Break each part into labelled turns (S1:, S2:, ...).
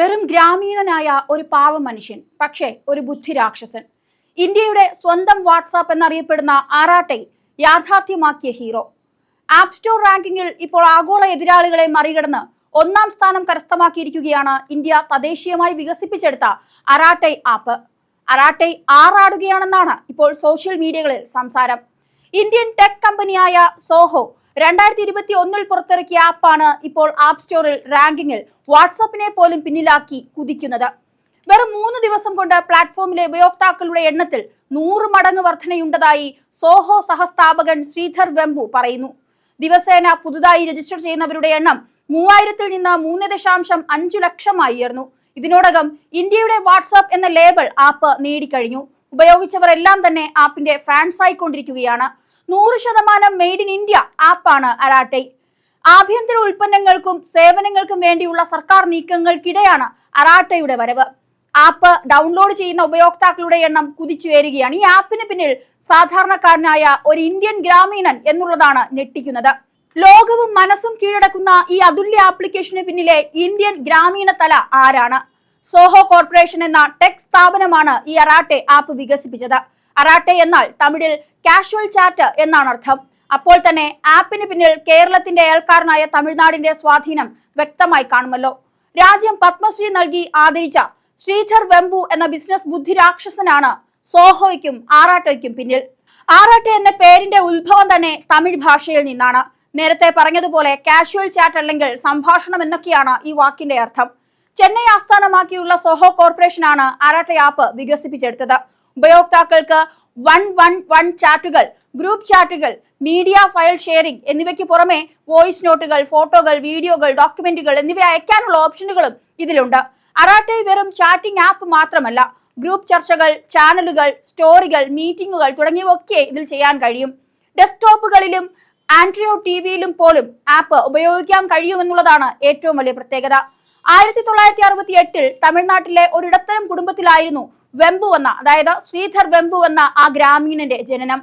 S1: വെറും ഗ്രാമീണനായ ഒരു പാവ മനുഷ്യൻ പക്ഷേ ഒരു ബുദ്ധി രാക്ഷസൻ ഇന്ത്യയുടെ സ്വന്തം വാട്സാപ്പ് എന്നറിയപ്പെടുന്ന ആറാട്ടെ യാഥാർത്ഥ്യമാക്കിയ ഹീറോ ആപ്പ് സ്റ്റോർ റാങ്കിങ്ങിൽ ഇപ്പോൾ ആഗോള എതിരാളികളെ മറികടന്ന് ഒന്നാം സ്ഥാനം കരസ്ഥമാക്കിയിരിക്കുകയാണ് ഇന്ത്യ തദ്ദേശീയമായി വികസിപ്പിച്ചെടുത്ത അറാട്ടെ ആപ്പ് അറാട്ടെ ആറാടുകയാണെന്നാണ് ഇപ്പോൾ സോഷ്യൽ മീഡിയകളിൽ സംസാരം ഇന്ത്യൻ ടെക് കമ്പനിയായ സോഹോ രണ്ടായിരത്തി ഇരുപത്തി ഒന്നിൽ പുറത്തിറക്കിയ ആപ്പാണ് ഇപ്പോൾ ആപ്പ് സ്റ്റോറിൽ റാങ്കിങ്ങിൽ വാട്സാപ്പിനെ പോലും പിന്നിലാക്കി കുതിക്കുന്നത് വെറും മൂന്ന് ദിവസം കൊണ്ട് പ്ലാറ്റ്ഫോമിലെ ഉപയോക്താക്കളുടെ എണ്ണത്തിൽ നൂറ് മടങ്ങ് വർധനയുണ്ടതായി സോഹോ സഹസ്ഥാപകൻ ശ്രീധർ വെമ്പു പറയുന്നു ദിവസേന പുതുതായി രജിസ്റ്റർ ചെയ്യുന്നവരുടെ എണ്ണം മൂവായിരത്തിൽ നിന്ന് മൂന്ന് ദശാംശം അഞ്ചു ലക്ഷമായി ഉയർന്നു ഇതിനോടകം ഇന്ത്യയുടെ വാട്സാപ്പ് എന്ന ലേബൽ ആപ്പ് നേടിക്കഴിഞ്ഞു ഉപയോഗിച്ചവരെല്ലാം തന്നെ ആപ്പിന്റെ ആയിക്കൊണ്ടിരിക്കുകയാണ് നൂറ് ശതമാനം മെയ്ഡ് ഇൻ ഇന്ത്യ ആപ്പാണ് അരാട്ടെ ആഭ്യന്തര ഉൽപ്പന്നങ്ങൾക്കും സേവനങ്ങൾക്കും വേണ്ടിയുള്ള സർക്കാർ നീക്കങ്ങൾക്കിടെയാണ് അറാട്ടയുടെ വരവ് ആപ്പ് ഡൗൺലോഡ് ചെയ്യുന്ന ഉപയോക്താക്കളുടെ എണ്ണം കുതിച്ചുയരുകയാണ് ഈ ആപ്പിന് പിന്നിൽ സാധാരണക്കാരനായ ഒരു ഇന്ത്യൻ ഗ്രാമീണൻ എന്നുള്ളതാണ് ഞെട്ടിക്കുന്നത് ലോകവും മനസ്സും കീഴടക്കുന്ന ഈ അതുല്യ ആപ്ലിക്കേഷന് പിന്നിലെ ഇന്ത്യൻ ഗ്രാമീണ തല ആരാണ് സോഹോ കോർപ്പറേഷൻ എന്ന ടെക് സ്ഥാപനമാണ് ഈ അറാട്ടെ ആപ്പ് വികസിപ്പിച്ചത് അറാട്ടെ എന്നാൽ തമിഴിൽ കാഷ്വൽ ചാറ്റ് എന്നാണ് അർത്ഥം അപ്പോൾ തന്നെ ആപ്പിന് പിന്നിൽ കേരളത്തിന്റെ അയൽക്കാരനായ തമിഴ്നാടിന്റെ സ്വാധീനം വ്യക്തമായി കാണുമല്ലോ രാജ്യം പത്മശ്രീ നൽകി ആദരിച്ച ശ്രീധർ വെമ്പു എന്ന ബിസിനസ് ബുദ്ധി രാക്ഷസനാണ് സോഹോയ്ക്കും ആറാട്ടോയ്ക്കും പിന്നിൽ ആറാട്ടെ എന്ന പേരിന്റെ ഉത്ഭവം തന്നെ തമിഴ് ഭാഷയിൽ നിന്നാണ് നേരത്തെ പറഞ്ഞതുപോലെ കാഷ്വൽ ചാറ്റ് അല്ലെങ്കിൽ സംഭാഷണം എന്നൊക്കെയാണ് ഈ വാക്കിന്റെ അർത്ഥം ചെന്നൈ ആസ്ഥാനമാക്കിയുള്ള സോഹോ കോർപ്പറേഷനാണ് ആറാട്ടെ ആപ്പ് വികസിപ്പിച്ചെടുത്തത് ഉപയോക്താക്കൾക്ക് വൺ വൺ വൺ ചാറ്റുകൾ ഗ്രൂപ്പ് ചാറ്റുകൾ മീഡിയ ഫയൽ ഷെയറിംഗ് എന്നിവയ്ക്ക് പുറമെ വോയിസ് നോട്ടുകൾ ഫോട്ടോകൾ വീഡിയോകൾ ഡോക്യുമെന്റുകൾ എന്നിവ അയക്കാനുള്ള ഓപ്ഷനുകളും ഇതിലുണ്ട് അറാട്ടെ വെറും ചാറ്റിംഗ് ആപ്പ് മാത്രമല്ല ഗ്രൂപ്പ് ചർച്ചകൾ ചാനലുകൾ സ്റ്റോറികൾ മീറ്റിംഗുകൾ തുടങ്ങിയവയൊക്കെ ഇതിൽ ചെയ്യാൻ കഴിയും ഡെസ്ക്ടോപ്പുകളിലും ആൻഡ്രിയോ ടി വിയിലും പോലും ആപ്പ് ഉപയോഗിക്കാൻ കഴിയുമെന്നുള്ളതാണ് ഏറ്റവും വലിയ പ്രത്യേകത ആയിരത്തി തൊള്ളായിരത്തി അറുപത്തി എട്ടിൽ തമിഴ്നാട്ടിലെ ഒരിടത്തരം കുടുംബത്തിലായിരുന്നു വെമ്പു അതായത് ശ്രീധർ വെമ്പു ആ ഗ്രാമീണന്റെ ജനനം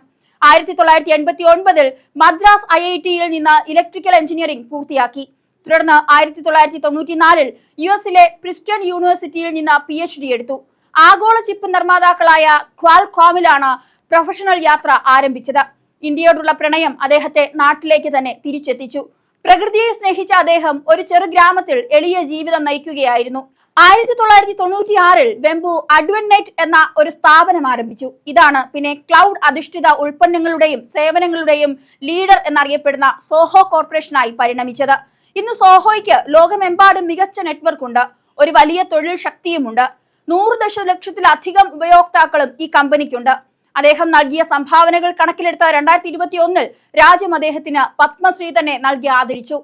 S1: ആയിരത്തി തൊള്ളായിരത്തി എൺപത്തി ഒൻപതിൽ മദ്രാസ് ഐ ഐ ടിയിൽ നിന്ന് ഇലക്ട്രിക്കൽ എഞ്ചിനീയറിംഗ് പൂർത്തിയാക്കി തുടർന്ന് ആയിരത്തി തൊള്ളായിരത്തി തൊണ്ണൂറ്റിനാലിൽ യു എസിലെ പ്രിസ്റ്റൺ യൂണിവേഴ്സിറ്റിയിൽ നിന്ന് പി എച്ച് ഡി എടുത്തു ആഗോള ചിപ്പ് നിർമ്മാതാക്കളായ ക്വാൽകോമിലാണ് പ്രൊഫഷണൽ യാത്ര ആരംഭിച്ചത് ഇന്ത്യയോടുള്ള പ്രണയം അദ്ദേഹത്തെ നാട്ടിലേക്ക് തന്നെ തിരിച്ചെത്തിച്ചു പ്രകൃതിയെ സ്നേഹിച്ച അദ്ദേഹം ഒരു ചെറു ഗ്രാമത്തിൽ എളിയ ജീവിതം നയിക്കുകയായിരുന്നു ആയിരത്തി തൊള്ളായിരത്തി തൊണ്ണൂറ്റി ആറിൽ വെമ്പു അഡ്വൻനെറ്റ് എന്ന ഒരു സ്ഥാപനം ആരംഭിച്ചു ഇതാണ് പിന്നെ ക്ലൗഡ് അധിഷ്ഠിത ഉൽപ്പന്നങ്ങളുടെയും സേവനങ്ങളുടെയും ലീഡർ എന്നറിയപ്പെടുന്ന സോഹോ കോർപ്പറേഷനായി പരിണമിച്ചത് ഇന്ന് സോഹോയ്ക്ക് ലോകമെമ്പാടും മികച്ച നെറ്റ്വർക്ക് ഉണ്ട് ഒരു വലിയ തൊഴിൽ ശക്തിയുമുണ്ട് നൂറ് ദശലക്ഷത്തിലധികം ഉപയോക്താക്കളും ഈ കമ്പനിക്കുണ്ട് അദ്ദേഹം നൽകിയ സംഭാവനകൾ കണക്കിലെടുത്ത രണ്ടായിരത്തി ഇരുപത്തി ഒന്നിൽ രാജ്യം അദ്ദേഹത്തിന് പത്മശ്രീ തന്നെ നൽകി ആദരിച്ചു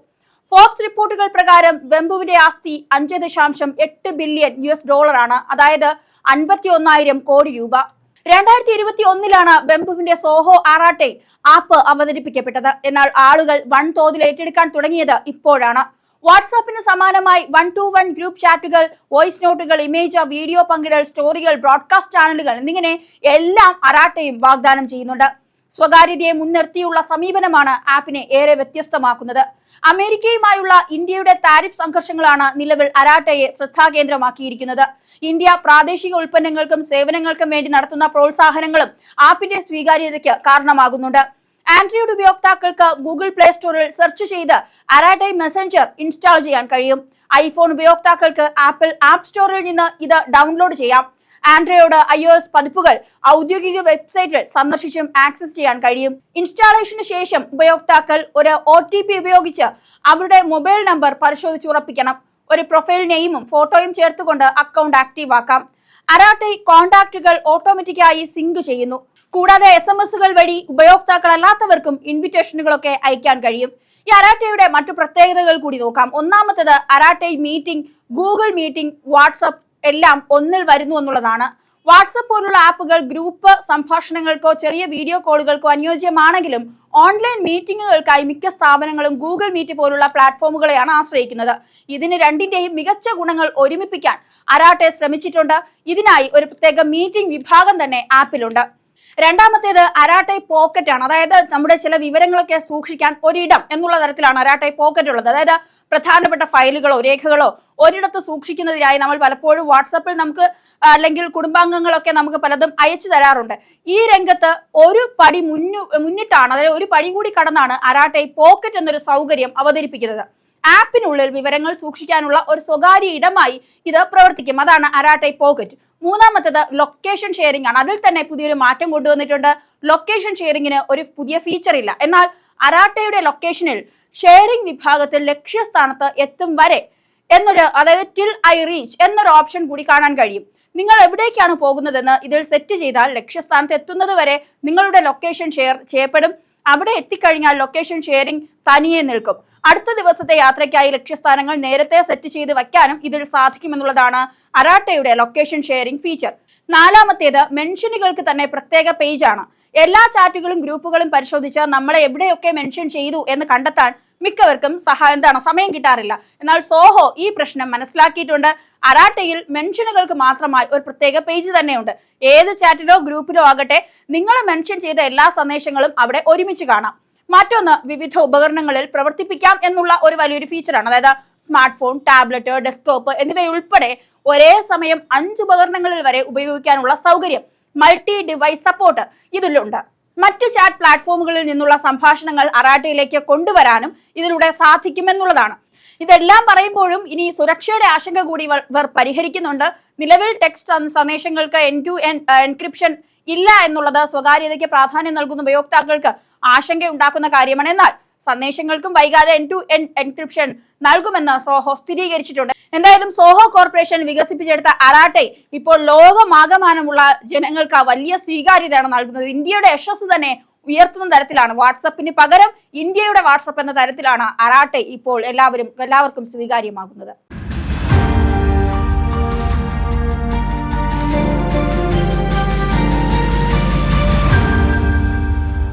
S1: ഫോർബ്സ് റിപ്പോർട്ടുകൾ പ്രകാരം വെമ്പുവിന്റെ ആസ്തി അഞ്ച് ദശാംശം എട്ട് ബില്യൺ യു എസ് ഡോളറാണ് അതായത് അൻപത്തി ഒന്നായിരം കോടി രൂപ രണ്ടായിരത്തി ഇരുപത്തി ഒന്നിലാണ് ബെംബുവിന്റെ സോഹോ ആറാട്ടെ ആപ്പ് അവതരിപ്പിക്കപ്പെട്ടത് എന്നാൽ ആളുകൾ വൻതോതിൽ ഏറ്റെടുക്കാൻ തുടങ്ങിയത് ഇപ്പോഴാണ് വാട്സാപ്പിന് സമാനമായി വൺ ടു വൺ ഗ്രൂപ്പ് ചാറ്റുകൾ വോയിസ് നോട്ടുകൾ ഇമേജ് വീഡിയോ പങ്കിടൽ സ്റ്റോറികൾ ബ്രോഡ്കാസ്റ്റ് ചാനലുകൾ എന്നിങ്ങനെ എല്ലാം അറാട്ടയും വാഗ്ദാനം ചെയ്യുന്നുണ്ട് സ്വകാര്യതയെ മുൻനിർത്തിയുള്ള സമീപനമാണ് ആപ്പിനെ ഏറെ വ്യത്യസ്തമാക്കുന്നത് അമേരിക്കയുമായുള്ള ഇന്ത്യയുടെ താരിഫ് സംഘർഷങ്ങളാണ് നിലവിൽ അരാട്ടയെ ശ്രദ്ധാകേന്ദ്രമാക്കിയിരിക്കുന്നത് ഇന്ത്യ പ്രാദേശിക ഉൽപ്പന്നങ്ങൾക്കും സേവനങ്ങൾക്കും വേണ്ടി നടത്തുന്ന പ്രോത്സാഹനങ്ങളും ആപ്പിന്റെ സ്വീകാര്യതയ്ക്ക് കാരണമാകുന്നുണ്ട് ആൻഡ്രോയിഡ് ഉപയോക്താക്കൾക്ക് ഗൂഗിൾ പ്ലേ സ്റ്റോറിൽ സെർച്ച് ചെയ്ത് അരാട്ടൈ മെസഞ്ചർ ഇൻസ്റ്റാൾ ചെയ്യാൻ കഴിയും ഐഫോൺ ഉപയോക്താക്കൾക്ക് ആപ്പിൾ ആപ്പ് സ്റ്റോറിൽ നിന്ന് ഇത് ഡൗൺലോഡ് ചെയ്യാം ആൻഡ്രയോട് ഐ ഒ എസ് പതിപ്പുകൾ ഔദ്യോഗിക വെബ്സൈറ്റിൽ സന്ദർശിച്ചും ആക്സസ് ചെയ്യാൻ കഴിയും ഇൻസ്റ്റാളേഷന് ശേഷം ഉപയോക്താക്കൾ ഒരു ഒ ടി പി ഉപയോഗിച്ച് അവരുടെ മൊബൈൽ നമ്പർ ഉറപ്പിക്കണം ഒരു പ്രൊഫൈൽ നെയിമും ഫോട്ടോയും ചേർത്തുകൊണ്ട് അക്കൗണ്ട് ആക്റ്റീവ് ആക്കാം അരാട്ടെ കോൺടാക്റ്റുകൾ ഓട്ടോമാറ്റിക്കായി സിങ്ക് ചെയ്യുന്നു കൂടാതെ എസ് എം എസുകൾ വഴി അല്ലാത്തവർക്കും ഇൻവിറ്റേഷനുകളൊക്കെ അയക്കാൻ കഴിയും ഈ അരാട്ടയുടെ മറ്റു പ്രത്യേകതകൾ കൂടി നോക്കാം ഒന്നാമത്തത് Arattai meeting Google meeting WhatsApp എല്ലാം ഒന്നിൽ വരുന്നു എന്നുള്ളതാണ് വാട്സപ്പ് പോലുള്ള ആപ്പുകൾ ഗ്രൂപ്പ് സംഭാഷണങ്ങൾക്കോ ചെറിയ വീഡിയോ കോളുകൾക്കോ അനുയോജ്യമാണെങ്കിലും ഓൺലൈൻ മീറ്റിംഗുകൾക്കായി മിക്ക സ്ഥാപനങ്ങളും ഗൂഗിൾ മീറ്റ് പോലുള്ള പ്ലാറ്റ്ഫോമുകളെയാണ് ആശ്രയിക്കുന്നത് ഇതിന് രണ്ടിന്റെയും മികച്ച ഗുണങ്ങൾ ഒരുമിപ്പിക്കാൻ അരാട്ടെ ശ്രമിച്ചിട്ടുണ്ട് ഇതിനായി ഒരു പ്രത്യേക മീറ്റിംഗ് വിഭാഗം തന്നെ ആപ്പിലുണ്ട് രണ്ടാമത്തേത് അരാട്ടൈ പോക്കറ്റ് ആണ് അതായത് നമ്മുടെ ചില വിവരങ്ങളൊക്കെ സൂക്ഷിക്കാൻ ഒരിടം എന്നുള്ള തരത്തിലാണ് അരാട്ടൈ പോക്കറ്റ് ഉള്ളത് അതായത് പ്രധാനപ്പെട്ട ഫയലുകളോ രേഖകളോ ഒരിടത്ത് സൂക്ഷിക്കുന്നതിനായി നമ്മൾ പലപ്പോഴും വാട്സപ്പിൽ നമുക്ക് അല്ലെങ്കിൽ കുടുംബാംഗങ്ങളൊക്കെ നമുക്ക് പലതും അയച്ചു തരാറുണ്ട് ഈ രംഗത്ത് ഒരു പടി മുന്നു മുന്നിട്ടാണ് അതായത് ഒരു പടി കൂടി കടന്നാണ് അരാട്ടൈ പോക്കറ്റ് എന്നൊരു സൗകര്യം അവതരിപ്പിക്കുന്നത് ആപ്പിനുള്ളിൽ വിവരങ്ങൾ സൂക്ഷിക്കാനുള്ള ഒരു സ്വകാര്യ ഇടമായി ഇത് പ്രവർത്തിക്കും അതാണ് അരാട്ടൈ പോക്കറ്റ് മൂന്നാമത്തത് ലൊക്കേഷൻ ഷെയറിംഗ് ആണ് അതിൽ തന്നെ പുതിയൊരു മാറ്റം കൊണ്ടുവന്നിട്ടുണ്ട് ലൊക്കേഷൻ ഷെയറിംഗിന് ഒരു പുതിയ ഫീച്ചർ ഇല്ല എന്നാൽ അരാട്ടയുടെ ലൊക്കേഷനിൽ ഷെയറിംഗ് വിഭാഗത്തിൽ ലക്ഷ്യസ്ഥാനത്ത് എത്തും വരെ എന്നൊരു അതായത് ടിൽ ഐ റീച്ച് എന്നൊരു ഓപ്ഷൻ കൂടി കാണാൻ കഴിയും നിങ്ങൾ എവിടേക്കാണ് പോകുന്നതെന്ന് ഇതിൽ സെറ്റ് ചെയ്താൽ ലക്ഷ്യസ്ഥാനത്ത് എത്തുന്നത് വരെ നിങ്ങളുടെ ലൊക്കേഷൻ ഷെയർ ചെയ്യപ്പെടും അവിടെ എത്തിക്കഴിഞ്ഞാൽ ലൊക്കേഷൻ ഷെയറിംഗ് തനിയെ നിൽക്കും അടുത്ത ദിവസത്തെ യാത്രയ്ക്കായി ലക്ഷ്യസ്ഥാനങ്ങൾ നേരത്തെ സെറ്റ് ചെയ്ത് വയ്ക്കാനും ഇതിൽ സാധിക്കുമെന്നുള്ളതാണ് അരാട്ടയുടെ ലൊക്കേഷൻ ഷെയറിംഗ് ഫീച്ചർ നാലാമത്തേത് മെൻഷനുകൾക്ക് തന്നെ പ്രത്യേക പേജാണ് എല്ലാ ചാറ്റുകളും ഗ്രൂപ്പുകളും പരിശോധിച്ച് നമ്മളെ എവിടെയൊക്കെ മെൻഷൻ ചെയ്തു എന്ന് കണ്ടെത്താൻ മിക്കവർക്കും സഹായം എന്താണ് സമയം കിട്ടാറില്ല എന്നാൽ സോഹോ ഈ പ്രശ്നം മനസ്സിലാക്കിയിട്ടുണ്ട് അരാട്ടയിൽ മെൻഷനുകൾക്ക് മാത്രമായി ഒരു പ്രത്യേക പേജ് തന്നെയുണ്ട് ഏത് ചാറ്റിലോ ഗ്രൂപ്പിലോ ആകട്ടെ നിങ്ങൾ മെൻഷൻ ചെയ്ത എല്ലാ സന്ദേശങ്ങളും അവിടെ ഒരുമിച്ച് കാണാം മറ്റൊന്ന് വിവിധ ഉപകരണങ്ങളിൽ പ്രവർത്തിപ്പിക്കാം എന്നുള്ള ഒരു വലിയൊരു ഫീച്ചറാണ് അതായത് സ്മാർട്ട് ഫോൺ ടാബ്ലറ്റ് ഡെസ്ക്ടോപ്പ് എന്നിവയുൾപ്പെടെ ഒരേ സമയം അഞ്ച് ഉപകരണങ്ങളിൽ വരെ ഉപയോഗിക്കാനുള്ള സൗകര്യം മൾട്ടി ഡിവൈസ് സപ്പോർട്ട് ഇതിലുണ്ട് മറ്റ് ചാറ്റ് പ്ലാറ്റ്ഫോമുകളിൽ നിന്നുള്ള സംഭാഷണങ്ങൾ അറാട്ടയിലേക്ക് കൊണ്ടുവരാനും ഇതിലൂടെ സാധിക്കുമെന്നുള്ളതാണ് ഇതെല്ലാം പറയുമ്പോഴും ഇനി സുരക്ഷയുടെ ആശങ്ക കൂടി ഇവർ പരിഹരിക്കുന്നുണ്ട് നിലവിൽ ടെക്സ്റ്റ് സന്ദേശങ്ങൾക്ക് എൻ ടു എൻ എൻക്രിപ്ഷൻ ഇല്ല എന്നുള്ളത് സ്വകാര്യതയ്ക്ക് പ്രാധാന്യം നൽകുന്ന ഉപയോക്താക്കൾക്ക് ആശങ്കയുണ്ടാക്കുന്ന കാര്യമാണ് എന്നാൽ സന്ദേശങ്ങൾക്കും വൈകാതെ എൻ ടു എൻ എൻക്രിപ്ഷൻ നൽകുമെന്ന് സോഹോ സ്ഥിരീകരിച്ചിട്ടുണ്ട് എന്തായാലും സോഹോ കോർപ്പറേഷൻ വികസിപ്പിച്ചെടുത്ത അറാട്ടെ ഇപ്പോൾ ലോകമാകമാനമുള്ള ജനങ്ങൾക്ക് വലിയ സ്വീകാര്യതയാണ് നൽകുന്നത് ഇന്ത്യയുടെ യശസ് തന്നെ ഉയർത്തുന്ന തരത്തിലാണ് വാട്സപ്പിന് പകരം ഇന്ത്യയുടെ വാട്സപ്പ് എന്ന തരത്തിലാണ് അറാട്ടെ ഇപ്പോൾ എല്ലാവരും എല്ലാവർക്കും സ്വീകാര്യമാകുന്നത്